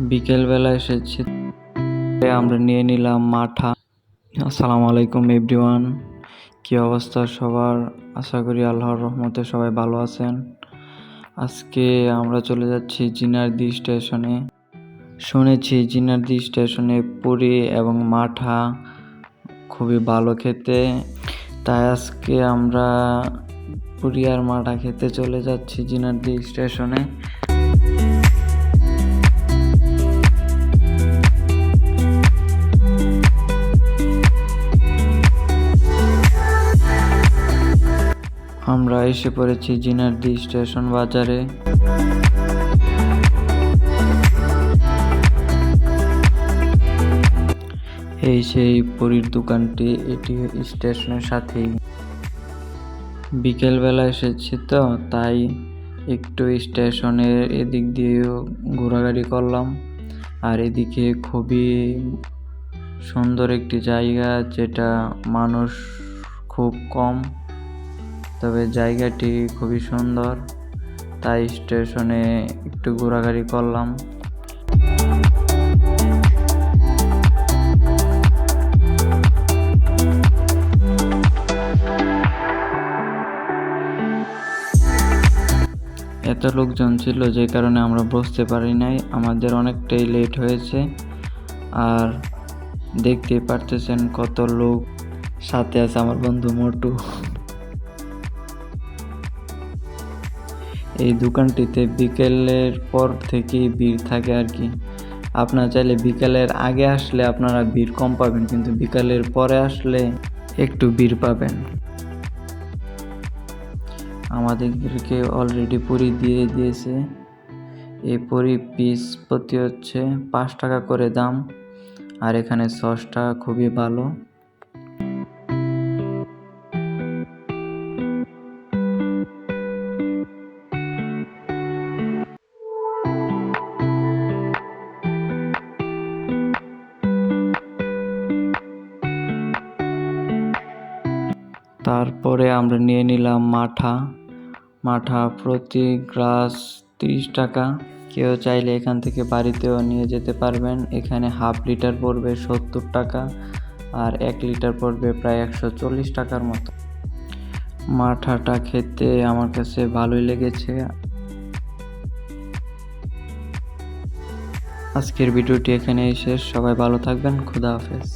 বিকেলবেলা এসেছি। আমরা নিয়ে নিলাম মাঠা। আসসালামু আলাইকুম, এভরিওয়ান। কি অবস্থা সবার? আশা করি আল্লাহর রহমতে সবাই ভালো আছেন। আজকে আমরা চলে যাচ্ছি জিনারদি স্টেশনে। শুনেছি জিনারদি স্টেশনে পুরী এবং মাঠা খুবই ভালো খেতে। তাই আজকে আমরা পুরী আর মাঠা খেতে চলে যাচ্ছি জিনারদি স্টেশনে। আমরা এসে পড়েছি জিনারদি স্টেশন বাজারে। এই সেই পুরীর দোকানটি, এটি স্টেশনের সাথেই। বিকেলবেলা এসেছি তো, তাই একটু স্টেশনের এদিক দিয়েও ঘোরাঘুরি করলাম। আর এদিকে খুবই সুন্দর একটি জায়গা, যেটা মানুষ খুব কম। তবে জায়গাটি খুবই সুন্দর, তাই স্টেশনে একটু ঘোরাঘুরি করলাম। এত লোকজন ছিল যে কারণে আমরা বসতে পারি নাই। আমাদের অনেকটাই লেট হয়েছে আর দেখতে পারতেছেন কত লোক সাথে আছে আমার বন্ধু মোটু। এই দোকানটিতে বিকেলের পর থেকেই ভিড় থাকে আর কি। আপনারা চাইলে বিকেলের আগে আসলে আপনারা ভিড় কম পাবেন, কিন্তু বিকালের পরে আসলে একটু ভিড় পাবেন। আমাদেরকে অলরেডি পুরি দিয়ে দিয়েছে। এই পুরি পিস প্রতি হচ্ছে পাঁচ টাকা করে দাম। আর এখানে সসটা খুবই ভালো। তারপরে আমরা নিয়ে নিলাম মাঠা। মাঠা প্রতি গ্লাস তিরিশ টাকা। কেউ চাইলে এখান থেকে বাড়িতেও নিয়ে যেতে পারবেন। এখানে হাফ লিটার পড়বে সত্তর টাকা আর এক লিটার পড়বে প্রায় একশো চল্লিশ টাকার মতো। মাঠাটা খেতে আমার কাছে ভালোই লেগেছে। আজকের ভিডিওটি এখানেই শেষ। সবাই ভালো থাকবেন। খুদা হাফেজ।